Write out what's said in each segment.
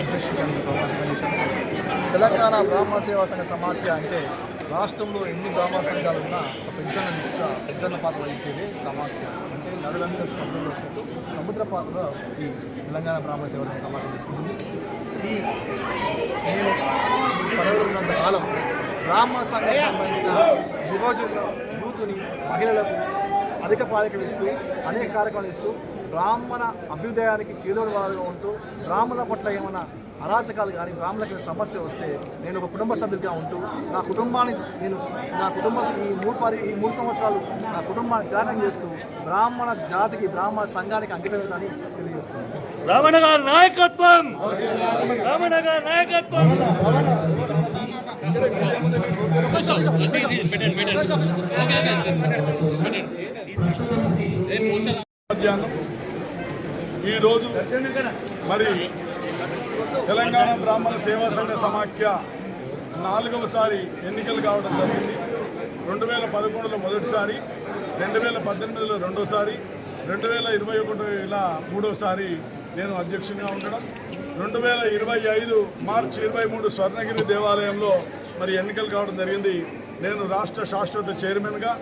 అధ్యక్షుడిగా తెలంగాణ బ్రాహ్మణ సేవా సంఘ సమాఖ్య అంటే రాష్ట్రంలో ఎన్ని బ్రాహ్మణ సంఘాలు ఉన్నా ఒక పెద్దన్న నిత్య పెద్దన్న పాత్ర వహించేది సమాఖ్య. అంటే నడులందరూ సముద్రంలో సముద్ర పాత్ర ఈ తెలంగాణ బ్రాహ్మణ సేవా సంఘ సమాఖ్య తీసుకుంటుంది. ఈ నేను ఈ కాలం బ్రాహ్మణ సంఘానికి సంబంధించిన యువజన యూత్ని మహిళలకు అధిక పాలికలు ఇస్తూ అనేక కార్యక్రమాలు ఇస్తూ బ్రాహ్మణ అభ్యుదయానికి చేదోడు వాదుగా ఉంటూ బ్రాహ్మణుల పట్ల ఏమైనా అరాచకాలు కానీ బ్రాహ్మణులకి సమస్య వస్తే నేను ఒక కుటుంబ సభ్యుడిగా ఉంటూ నా కుటుంబాన్ని నేను నా కుటుంబ ఈ మూడు పరి ఈ మూడు సంవత్సరాలు నా కుటుంబాన్ని త్యాగం చేస్తూ బ్రాహ్మణ జాతికి బ్రాహ్మణ సంఘానికి అంకితమవుతానని తెలియజేస్తున్నాను రమణ గారి నాయకత్వం రమణ గారి నాయకత్వం మధ్యాహ్నం ఈరోజు మరి తెలంగాణ బ్రాహ్మణ సేవా సంఘ సమాఖ్య నాలుగవసారి ఎన్నికలు కావడం జరిగింది. రెండు వేల పదకొండులో మొదటిసారి రెండు వేల పద్దెనిమిదిలో రెండోసారి రెండు వేల ఇరవై ఒకటిలో మూడోసారి నేను అధ్యక్షునిగా ఉండడం. రెండు వేల ఇరవై ఐదు మార్చి ఇరవై మూడు స్వర్ణగిరి దేవాలయంలో మరి ఎన్నికలు కావడం జరిగింది. నేను రాష్ట్ర శాశ్వత చైర్మన్గా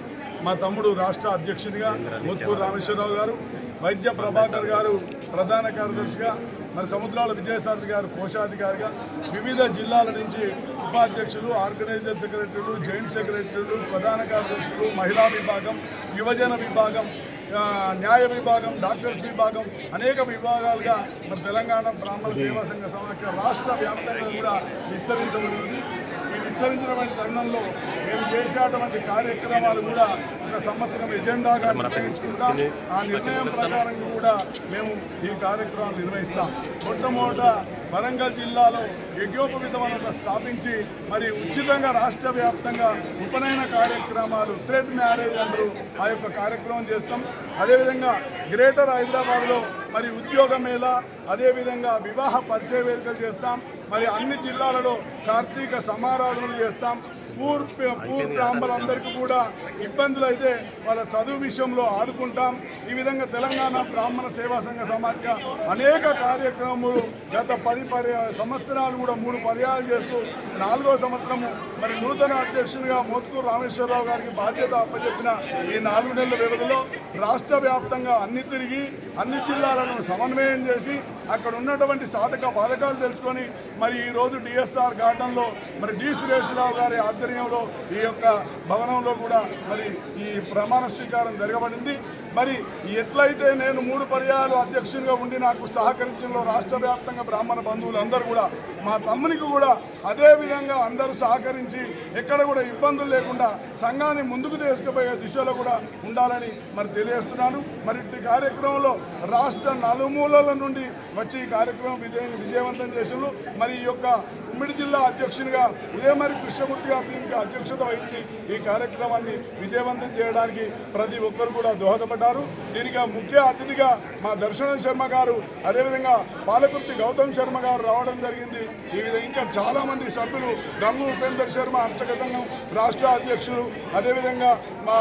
మా తమ్ముడు రాష్ట్ర అధ్యక్షునిగా ముత్పూరు రామేశ్వరరావు గారు వైద్య ప్రభాకర్ గారు ప్రధాన కార్యదర్శిగా మరి సముద్రాల విజయసారథి గారు కోశాధికారిగా వివిధ జిల్లాల నుంచి ఉపాధ్యక్షులు ఆర్గనైజర్ సెక్రటరీలు జాయింట్ సెక్రటరీలు ప్రధాన కార్యదర్శులు మహిళా విభాగం యువజన విభాగం న్యాయ విభాగం డాక్టర్స్ విభాగం అనేక విభాగాలుగా మరి తెలంగాణ బ్రాహ్మణ సేవా సంఘ సమాఖ్య రాష్ట్ర వ్యాప్తంగా కూడా విస్తరించబడింది ఈ విస్తరించినటువంటి తరుణంలో మేము చేసేటువంటి కార్యక్రమాలు కూడా ఒక సంవత్సరం ఎజెండాగా నిర్ణయించుకుంటాం ఆ నిర్ణయం ప్రకారం కూడా మేము ఈ కార్యక్రమాలు నిర్వహిస్తాం. మొట్టమొదట వరంగల్ జిల్లాలో యజ్ఞోపవిధవనత స్థాపించి మరి ఉచితంగా రాష్ట్ర వ్యాప్తంగా ఉపనయన కార్యక్రమాలు థ్రెడ్ మ్యారేజ్ అంటారు ఆ యొక్క కార్యక్రమం చేస్తాం. అదేవిధంగా గ్రేటర్ హైదరాబాద్లో మరి ఉద్యోగ మేళ అదేవిధంగా వివాహ పరిచయ వేదికలు చేస్తాం. మరి అన్ని జిల్లాలలో కార్తీక సమారాధనలు చేస్తాం. పూర్ పూర్ బ్రాహ్మణులందరికీ కూడా ఇబ్బందులు అయితే వాళ్ళ చదువు విషయంలో ఆదుకుంటాం. ఈ విధంగా తెలంగాణ బ్రాహ్మణ సేవా సంఘ సమాఖ్య అనేక కార్యక్రమాలు గత పది పర్య సంవత్సరాలు కూడా మూడు పర్యాలు చేస్తూ నాలుగో సంవత్సరము మరి నూతన అధ్యక్షునిగా మోత్కూరు రామేశ్వరరావు గారికి బాధ్యత అప్పచెప్పిన ఈ నాలుగు నెలల వ్యవధిలో రాష్ట్ర వ్యాప్తంగా అన్ని తిరిగి అన్ని జిల్లాలను సమన్వయం చేసి అక్కడ ఉన్నటువంటి సాధక బాధకాలు తెలుసుకొని మరి ఈరోజు డిఎస్ఆర్ గార్డెన్లో మరి డి సురేశ్వరరావు గారి ఆధ్వర్యంలో ఈ యొక్క భవనంలో కూడా మరి ఈ ప్రమాణ స్వీకారం జరగబడింది. మరి ఎట్లయితే నేను మూడు పర్యాయాలు అధ్యక్షునిగా ఉండి నాకు సహకరించడంలో రాష్ట్ర వ్యాప్తంగా బ్రాహ్మణ బంధువులు అందరూ కూడా మా తమ్మునికి కూడా అదే విధంగా అందరూ సహకరించి ఎక్కడ కూడా ఇబ్బందులు లేకుండా సంఘాన్ని ముందుకు తీసుకుపోయే దిశలో కూడా ఉండాలని మరి తెలియజేస్తున్నాను. మరి ఇట్టి కార్యక్రమంలో రాష్ట్ర నలుమూలల నుండి వచ్చి ఈ కార్యక్రమం విజయ విజయవంతం చేసిండ్రు. మరి ఈ యొక్క ఉమ్మడి జిల్లా అధ్యక్షునిగా ఉదయమరి కృష్ణమూర్తి గారు దీనికి అధ్యక్షత వహించి ఈ కార్యక్రమాన్ని విజయవంతం చేయడానికి ప్రతి ఒక్కరు కూడా దోహదపడ్డారు. దీనికి ముఖ్య అతిథిగా మా దర్శనం శర్మ గారు అదేవిధంగా పాలకుర్తి గౌతమ్ శర్మ గారు రావడం జరిగింది. ఈ విధంగా ఇంకా చాలామంది సభ్యులు గంగు ఉపేందర్ శర్మ అర్చక సంఘం రాష్ట్ర అధ్యక్షులు అదేవిధంగా మా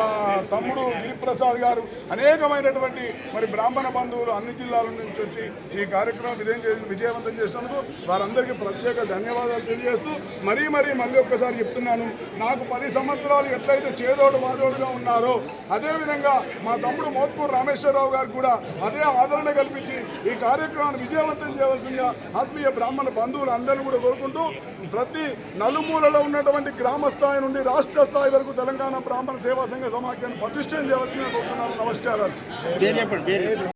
తమ్ముడు గిరిప్రసాద్ గారు అనేకమైనటువంటి మరి బ్రాహ్మణ బంధువులు అన్ని జిల్లాల నుంచి వచ్చి ఈ కార్యక్రమం విజయం విజయవంతం చేసినందుకు వారందరికీ ప్రత్యేక ధన్యవాదాలు తెలియజేస్తూ మరీ మరీ మళ్ళీ ఒక్కసారి చెప్తున్నాను. నాకు పది సంవత్సరాలు ఎట్లయితే చేదోడు వాదోడుగా ఉన్నారో అదేవిధంగా మా తమ్ముడు మోత్పూర్ రామేశ్వరరావు గారు కూడా అదే ఆదరణ కల్పించి ఈ కార్యక్రమాన్ని విజయవంతం చేయవలసిందిగా ఆత్మీయ బ్రాహ్మణ బంధువులు అందరినీ కూడా కోరుకుంటూ ప్రతి నలుమూలలో ఉన్నటువంటి గ్రామ స్థాయి నుండి రాష్ట్ర స్థాయి వరకు తెలంగాణ బ్రాహ్మణ సేవా సంఘ సమాఖ్యాన్ని పటిష్టం చేయవలసిందిగా కోరుతున్నాను. నమస్కారాలు.